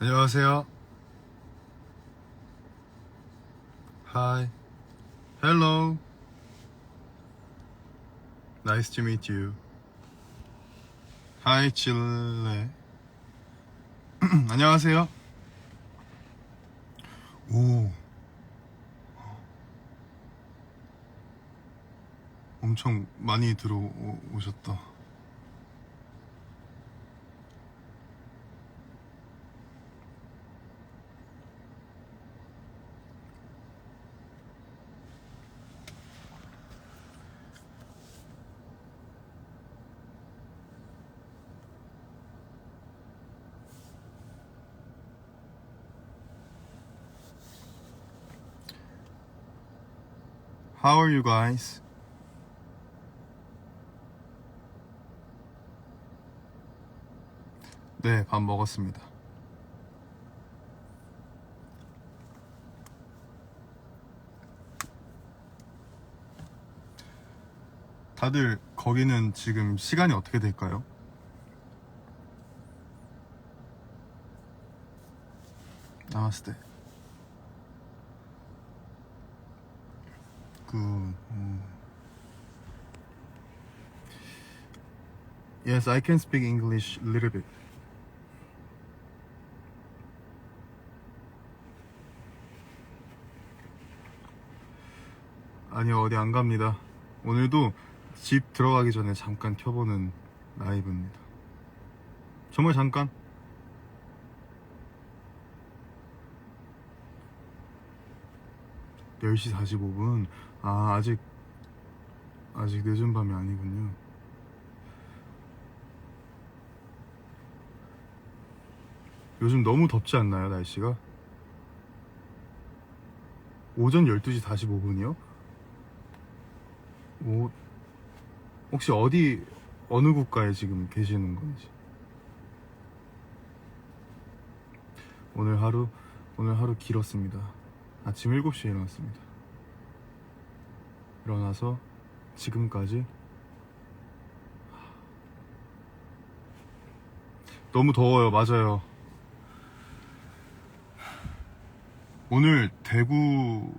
안녕하세요. Hi. Hello. Nice to meet you. Hi, 칠레. 안녕하세요. 오. 엄청 많이 들어오셨다. How are you guys? 네, 밥 먹었습니다. 다들 거기는 지금 시간이 어떻게 될까요? 나왔을 때. 그, 음. Yes, I can speak English a little bit. 아니요, 어디 안 갑니다. 오늘도 집 들어가기 전에 잠깐 켜보는 라이브입니다. 정말 잠깐. (10시 45분) 아 아직 아직 늦은 밤이 아니군요. 요즘 너무 덥지 않나요 날씨가? 오전 12시 45분이요? 오 혹시 어디 어느 국가에 지금 계시는 건지. 오늘 하루 오늘 하루 길었습니다 아침 7시에 일어났습니다. 일어나서 지금까지 너무 더워요. 맞아요. 오늘 대구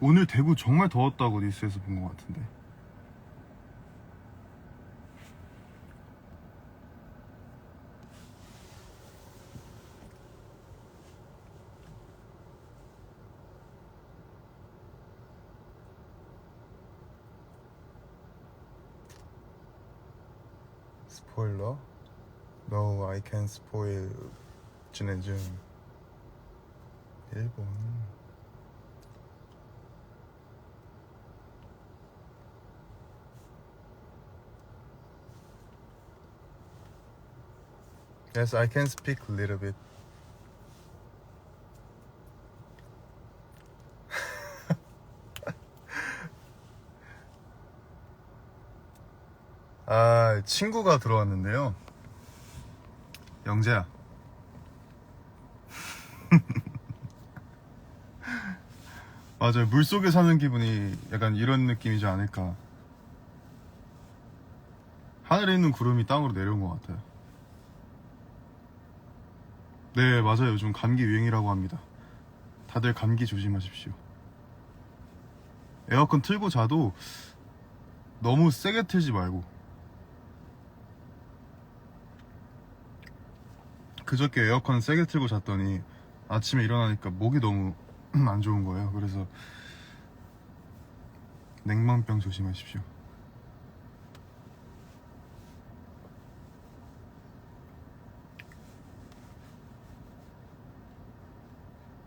오늘 대구 정말 더웠다고 뉴스에서 본 것 같은데 스포일러? No, I can spoil 진해준 일본 Yes, I can speak a little bit. 친구가 들어왔는데요. 영재야. 맞아요. 물 속에 사는 기분이 약간 이런 느낌이지 않을까. 하늘에 있는 구름이 땅으로 내려온 것 같아요. 네, 맞아요. 요즘 감기 유행이라고 합니다. 다들 감기 조심하십시오. 에어컨 틀고 자도 너무 세게 틀지 말고. 그저께 에어컨 세게 틀고 잤더니 아침에 일어나니까 목이 너무 안 좋은 거예요. 그래서 냉방병 조심하십시오.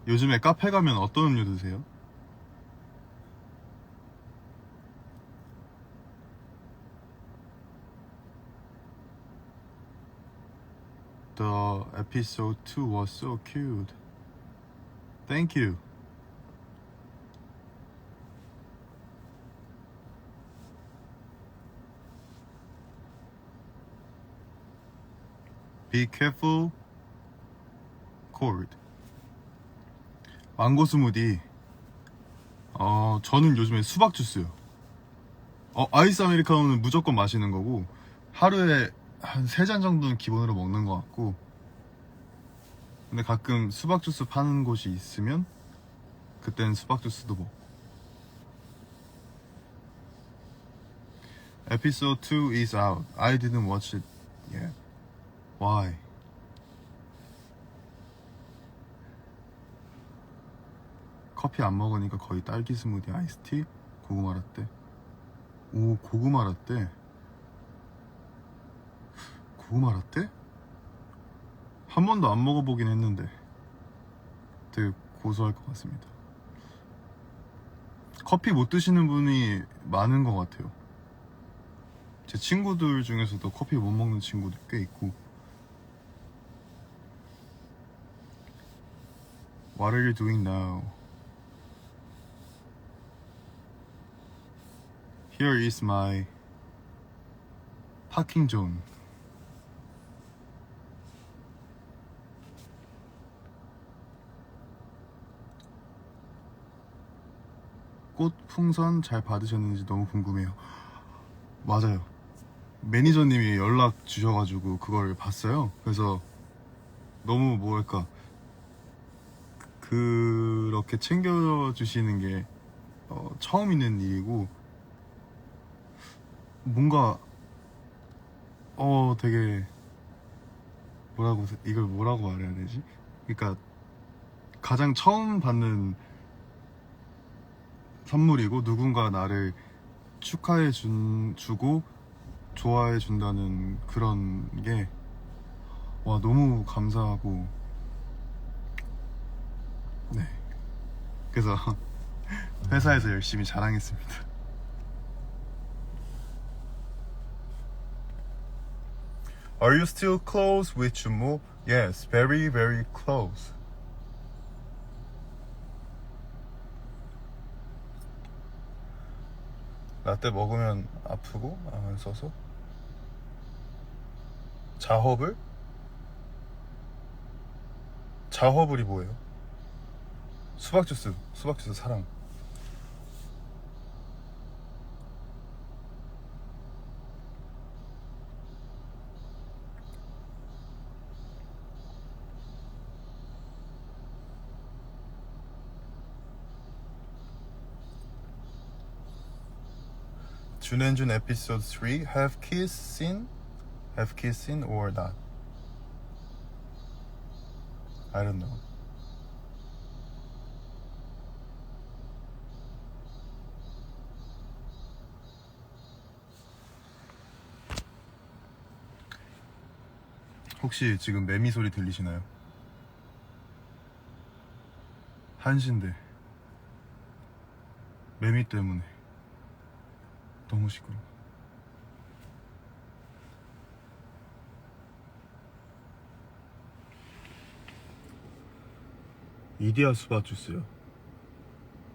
요즘에 카페 가면 어떤 음료 드세요? the episode 2 was so cute. Thank you. Be careful. Cold. 망고 스무디. 어, 저는 요즘에 수박 주스요. 어, 아이스 아메리카노는 무조건 마시는 거고 하루에 한세잔 정도는 기본으로 먹는 것 같고, 근데 가끔 수박 주스 파는 곳이 있으면, 그땐 수박 주스도 먹고. Episode 2 is out. I didn't watch it yet. Why? 커피 안 먹으니까 거의 딸기 스무디 아이스티 고구마 라떼 오 고구마 라떼 고구마 라떼? 한 번도 안 먹어보긴 했는데 되게 고소할 것 같습니다 커피 못 드시는 분이 많은 것 같아요 제 친구들 중에서도 커피 못 먹는 친구도 꽤 있고 What are you doing now? Here is my parking zone. 꽃 풍선 잘 받으셨는지 너무 궁금해요. 맞아요. 매니저님이 연락 주셔가지고 그걸 봤어요. 그래서 너무 뭐랄까 그렇게 챙겨주시는 게 어, 처음 있는 일이고 뭔가 어 되게 뭐라고 이걸 뭐라고 말해야 되지? 그러니까 가장 처음 받는 선물이고 누군가 나를 축하해 준 주고 좋아해 준다는 그런 게 와 너무 감사하고 네 그래서 회사에서 열심히 자랑했습니다. Are you still close with Jumo? Yes, very very close. 라떼 먹으면 아프고 안 써서 자허블? 자허블이 뭐예요? 수박 주스, 수박 주스 사랑. 준앤준 episode 3 have kiss scene? have kiss scene or not? I don't know. 혹시 지금 매미 소리 들리시나요? 한신데 매미 때문에 너무 시끄러워. 이디야 수박 주스요.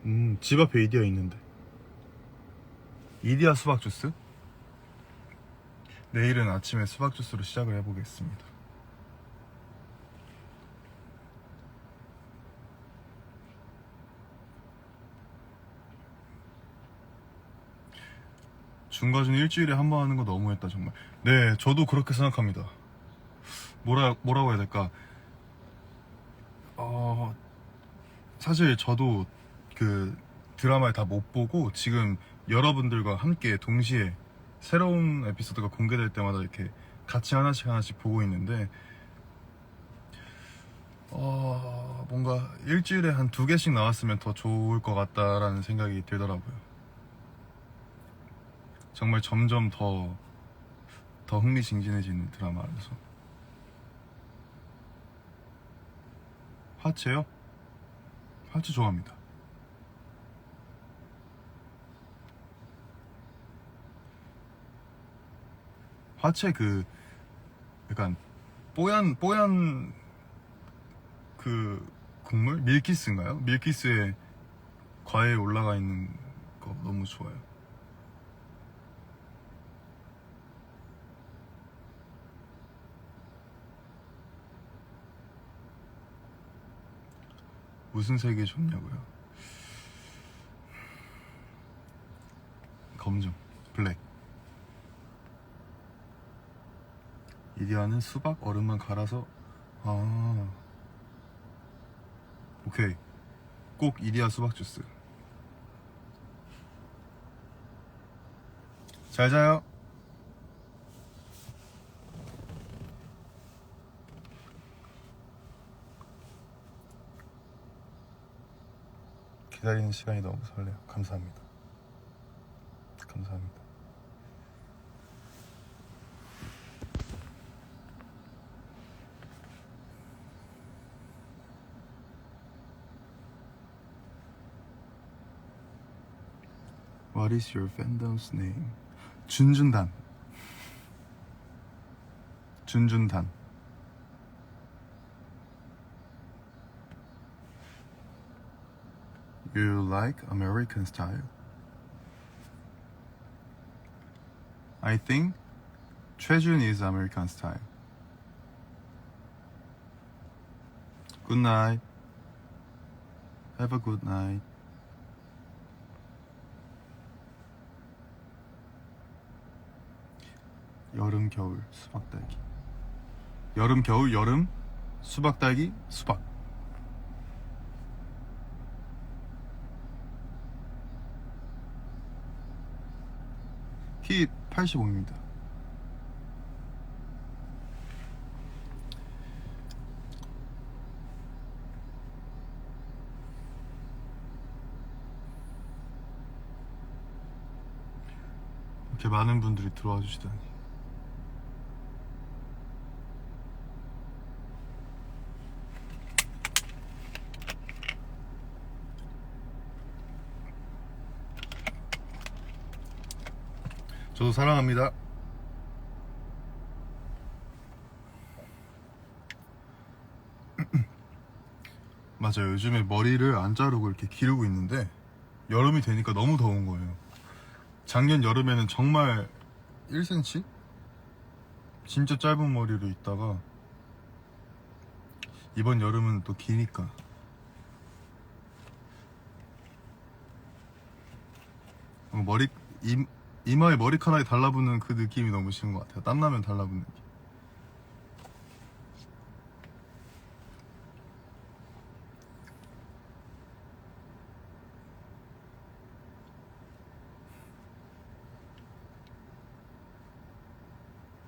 음, 집 앞에 이디야 있는데. 이디야 수박 주스? 내일은 아침에 수박 주스로 시작을 해보겠습니다. 중과중 일주일에 한 번 하는 거 너무했다 정말. 네, 저도 그렇게 생각합니다. 뭐라 뭐라고 해야 될까? 어 사실 저도 그 드라마를 다 못 보고 지금 여러분들과 함께 동시에 새로운 에피소드가 공개될 때마다 이렇게 같이 하나씩 하나씩 보고 있는데 어 뭔가 일주일에 한 두 개씩 나왔으면 더 좋을 것 같다라는 생각이 들더라고요. 정말 점점 더, 더 흥미진진해지는 드라마라서. 하츠요? 하츠 좋아합니다. 하체 그, 약간, 뽀얀, 뽀얀, 그, 국물? 밀키스인가요? 밀키스에 과일 올라가 있는 거 너무 좋아요. 무슨 색이 좋냐고요? 검정, 블랙. 이디아는 수박 얼음만 갈아서 아 오케이 꼭 이디아 수박 주스 잘 자요 기다리는 시간이 너무 설레요 감사합니다 감사합니다 What is your fandom's name? 준준단. 준준단. You like American style? I think 최준 is American style. Good night. Have a good night. 여름 겨울 수박 딸기 여름 겨울 여름 수박 딸기 수박 키 85입니다. 이렇게 많은 분들이 들어와 주시다니 저도 사랑합니다. 맞아요. 요즘에 머리를 안 자르고 이렇게 기르고 있는데 여름이 되니까 너무 더운 거예요. 작년 여름에는 정말 1cm? 진짜 짧은 머리로 있다가 이번 여름은 또 기니까 어, 머리 이, 이마에 머리카락이 달라붙는 그 느낌이 너무 싫은 것 같아요. 땀나면 달라붙는 느낌.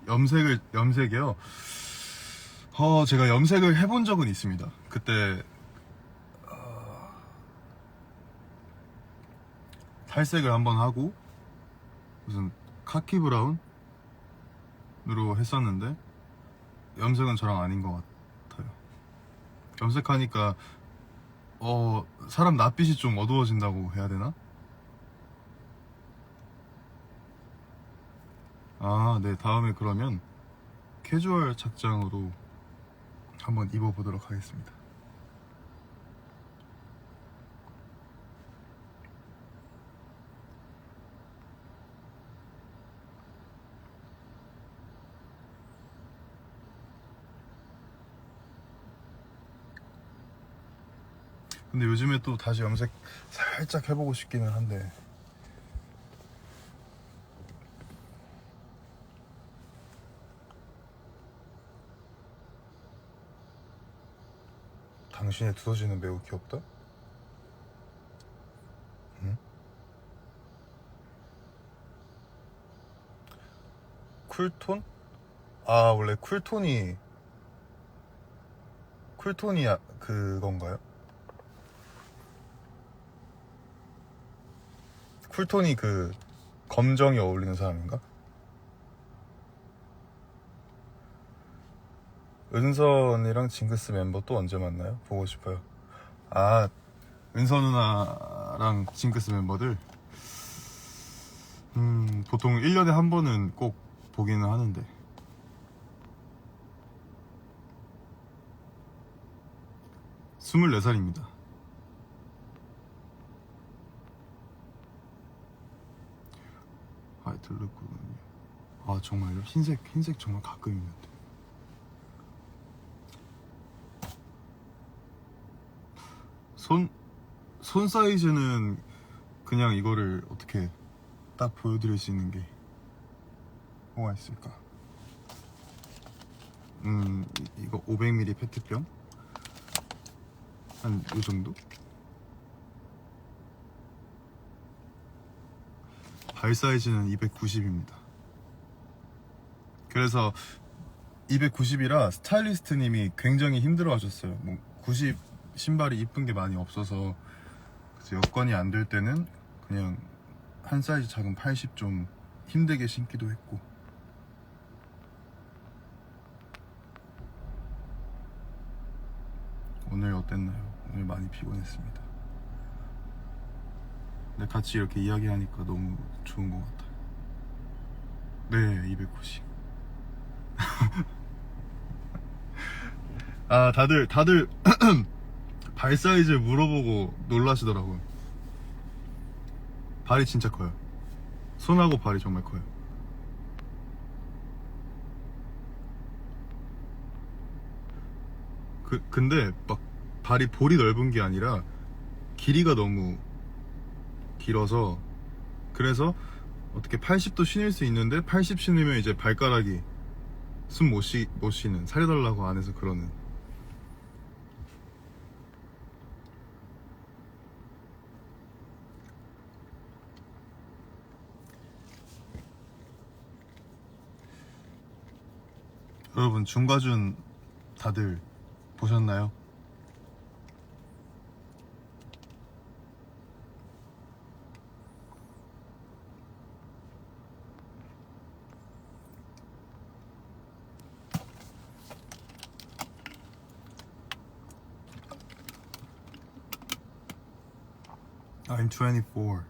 염색을 염색이요. 어 제가 염색을 해본 적은 있습니다. 그때 어, 탈색을 한번 하고 무슨 카키 브라운으로 했었는데 염색은 저랑 아닌 것 같아요. 염색하니까 어 사람 낯빛이 좀 어두워진다고 해야 되나? 아, 네 다음에 그러면 캐주얼 착장으로 한번 입어보도록 하겠습니다. 근데 요즘에 또 다시 염색 살짝 해보고 싶기는 한데 당신의 두더지는 매우 귀엽다? 응? 쿨톤? 아 원래 쿨톤이 쿨톤이 아- 그건가요? 쿨톤이 그 검정이 어울리는 사람인가? 은선이랑 징크스 멤버 또 언제 만나요? 보고 싶어요. 아, 은선 누나랑 징크스 멤버들. 음, 보통 1년에 한 번은 꼭 보기는 하는데. 스물네 살입니다. 들렀거든요. 아, 정말요? 흰색, 흰색 정말 가끔 있는데. 손, 손 사이즈는 그냥 이거를 어떻게 딱 보여드릴 수 있는 게 뭐가 있을까? 음, 이- 이거 500ml 페트병? 한 이 정도? 발 사이즈는 290입니다. 그래서 290이라 스타일리스트님이 굉장히 힘들어 하셨어요. 뭐 90 신발이 이쁜 게 많이 없어서 그래서 여건이 안 될 때는 그냥 한 사이즈 작은 80 좀 힘들게 신기도 했고 오늘 어땠나요? 오늘 많이 피곤했습니다. 근데 같이 이렇게 이야기하니까 너무 좋은 것 같아요. 네, 290. 아, 다들, 다들 발 사이즈 물어보고 놀라시더라고요. 발이 진짜 커요. 손하고 발이 정말 커요. 그, 근데 막 발이 볼이 넓은 게 아니라 길이가 너무 길어서 그래서 어떻게 80도 신을 수 있는데 80 신으면 이제 발가락이 숨 못 쉬는 살려달라고 안 해서 그러는 여러분 중과준 다들 보셨나요? 24.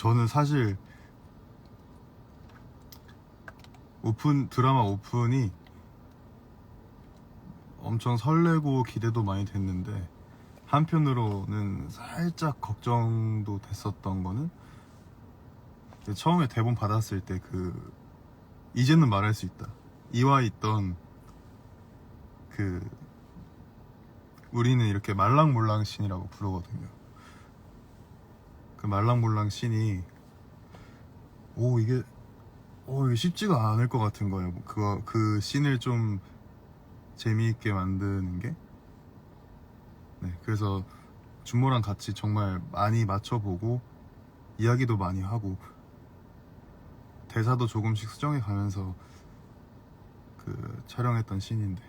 저는 사실 오픈 드라마 오픈이 엄청 설레고 기대도 많이 됐는데 한편으로는 살짝 걱정도 됐었던 거는 처음에 대본 받았을 때 그 이제는 말할 수 있다. 이와 있던 그 우리는 이렇게 말랑몰랑 신이라고 부르거든요 그 말랑몰랑 신이 오 이게 오 이게 쉽지가 않을 것 같은 거예요. 그거 그 신을 좀 재미있게 만드는 게? 네, 그래서 준모랑 같이 정말 많이 맞춰보고 이야기도 많이 하고 대사도 조금씩 수정해 가면서 그 촬영했던 씬인데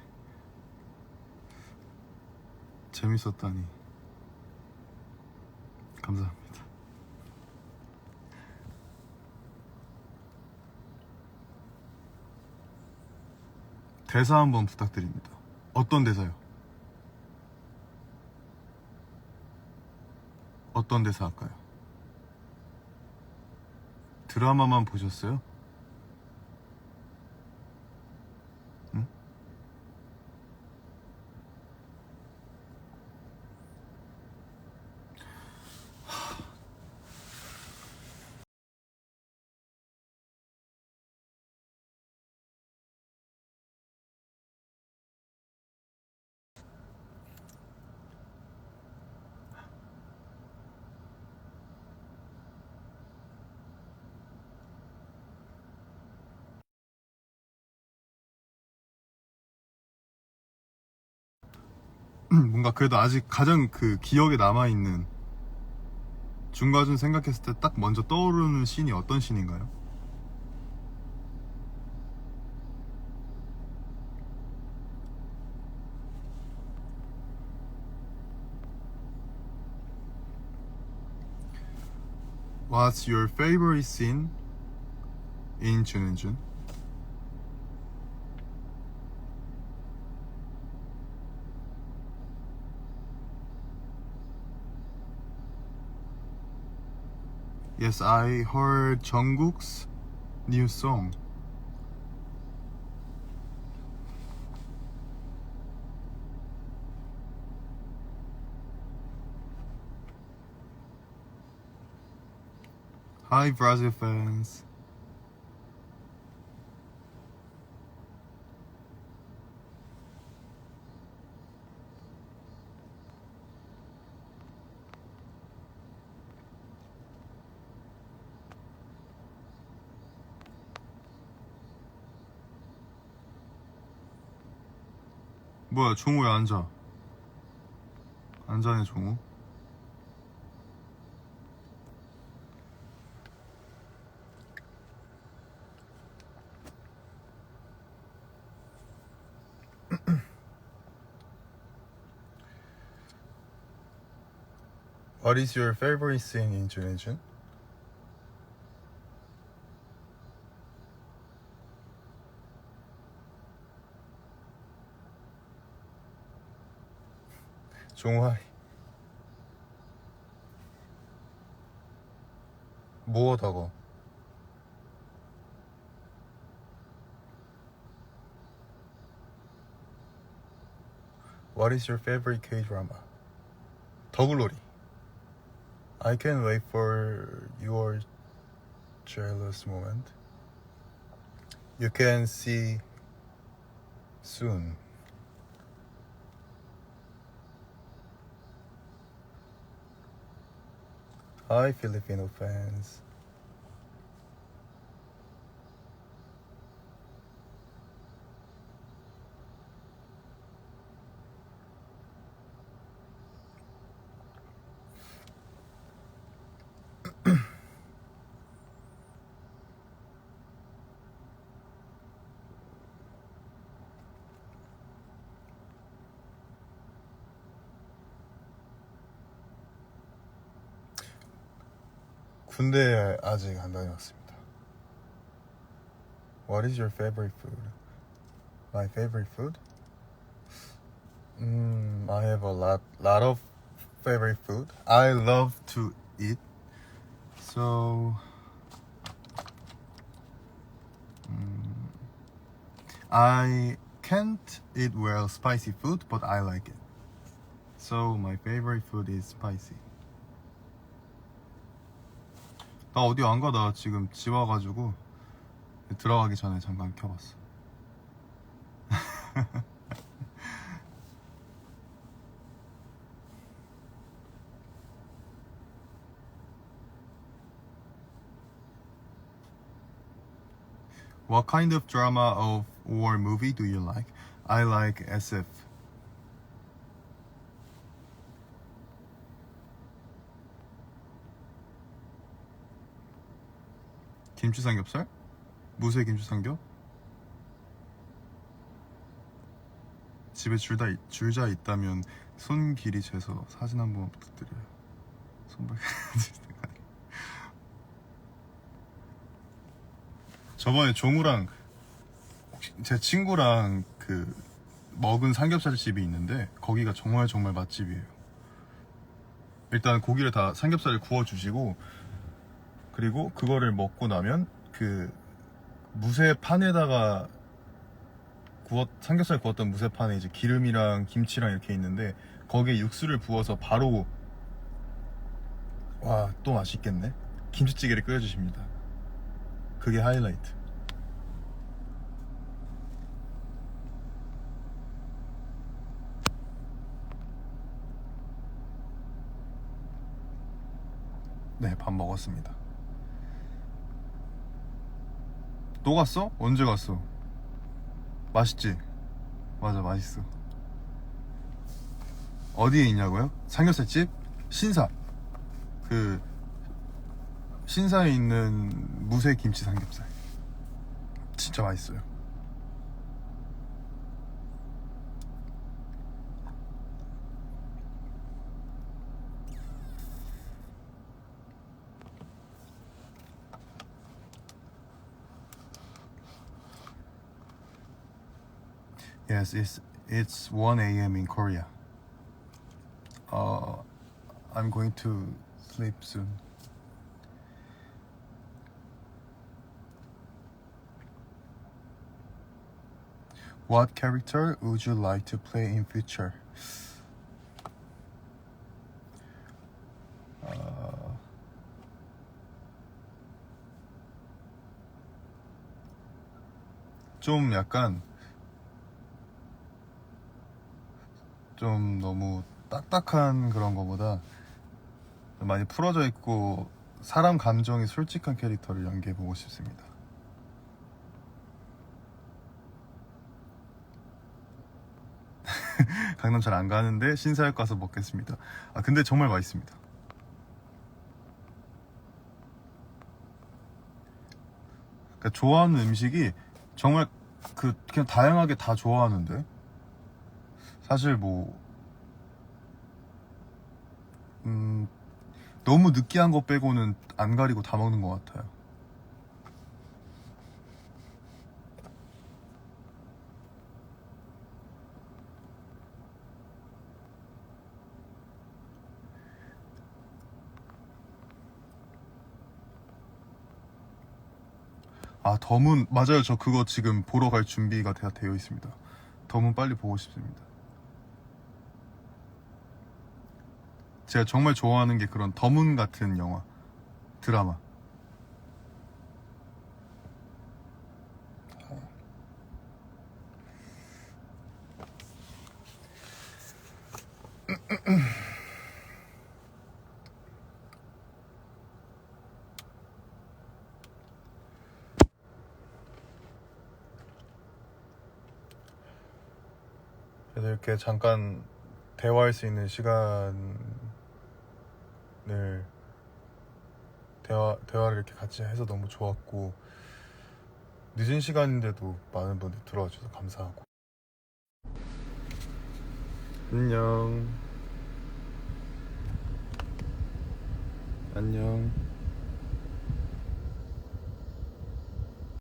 재밌었다니. 감사합니다. 대사 한번 부탁드립니다. 어떤 대사요? 어떤 대사 할까요? 드라마만 보셨어요? 뭔가 그래도 아직 가장 그 기억에 남아있는 중과준 생각했을 때 딱 먼저 떠오르는 씬이 어떤 씬인가요? What's your favorite scene in 준은준? Yes, I heard Jungkook's new song. Hi, Brazil fans. 뭐야, 종우 왜 앉아? 앉아네, 종우. What is your favorite scene in Junejun? 종화이 뭐하다가 What is your favorite K-drama? 더글로리 I can't wait for your jealous moment. You can see soon. Hi, Filipino fans. 군대 아직 안 다녀왔습니다. What is your favorite food? My favorite food? Mm, I have a lot, lot of favorite food. I love to eat. So, mm, I can't eat well spicy food, but I like it. So my favorite food is spicy. 나 어디 안 가. 나 지금 집 와가지고 들어가기 전에 잠깐 켜봤어. What kind of drama of or movie do you like? I like SF. 김치 삼겹살? 무쇠 김치 삼겹? 집에 줄다 줄자 있다면 손 길이 재서 사진 한 번 부탁드려요. 손발 저번에 종우랑 제 친구랑 그 먹은 삼겹살 집이 있는데 거기가 정말 정말 맛집이에요. 일단 고기를 다 삼겹살을 구워 주시고 그리고 그거를 먹고 나면 그 무쇠판에다가 구웠 삼겹살 구웠던 무쇠판에 이제 기름이랑 김치랑 이렇게 있는데 거기에 육수를 부어서 바로 와 또 맛있겠네. 김치찌개를 끓여주십니다. 그게 하이라이트. 네 밥 먹었습니다 또 갔어? 언제 갔어? 맛있지? 맞아 맛있어 어디에 있냐고요? 삼겹살집? 신사 그 신사에 있는 무쇠 김치 삼겹살 진짜 맛있어요 Yes, it's it's 1 a.m. in Korea. Uh, I'm going to sleep soon. What character would you like to play in future? Uh, 좀 약간 좀 너무 딱딱한 그런 거보다 많이 풀어져 있고 사람 감정이 솔직한 캐릭터를 연기해 보고 싶습니다. 강남 잘 안 가는데 신사역 가서 먹겠습니다. 아 근데 정말 맛있습니다. 그러니까 좋아하는 음식이 정말 그 그냥 다양하게 다 좋아하는데 사실 뭐 음, 너무 느끼한 거 빼고는 안 가리고 다 먹는 것 같아요. 아, 덤은, 맞아요. 저 그거 지금 보러 갈 준비가 다 되어 있습니다. 덤은 빨리 보고 싶습니다. 제가 정말 좋아하는 게 그런 덤은 같은 영화, 드라마. 그래서 이렇게 잠깐 대화할 수 있는 시간을 대화 대화를 이렇게 같이 해서 너무 좋았고 늦은 시간인데도 많은 분들 들어와 주셔서 감사하고. 안녕. 안녕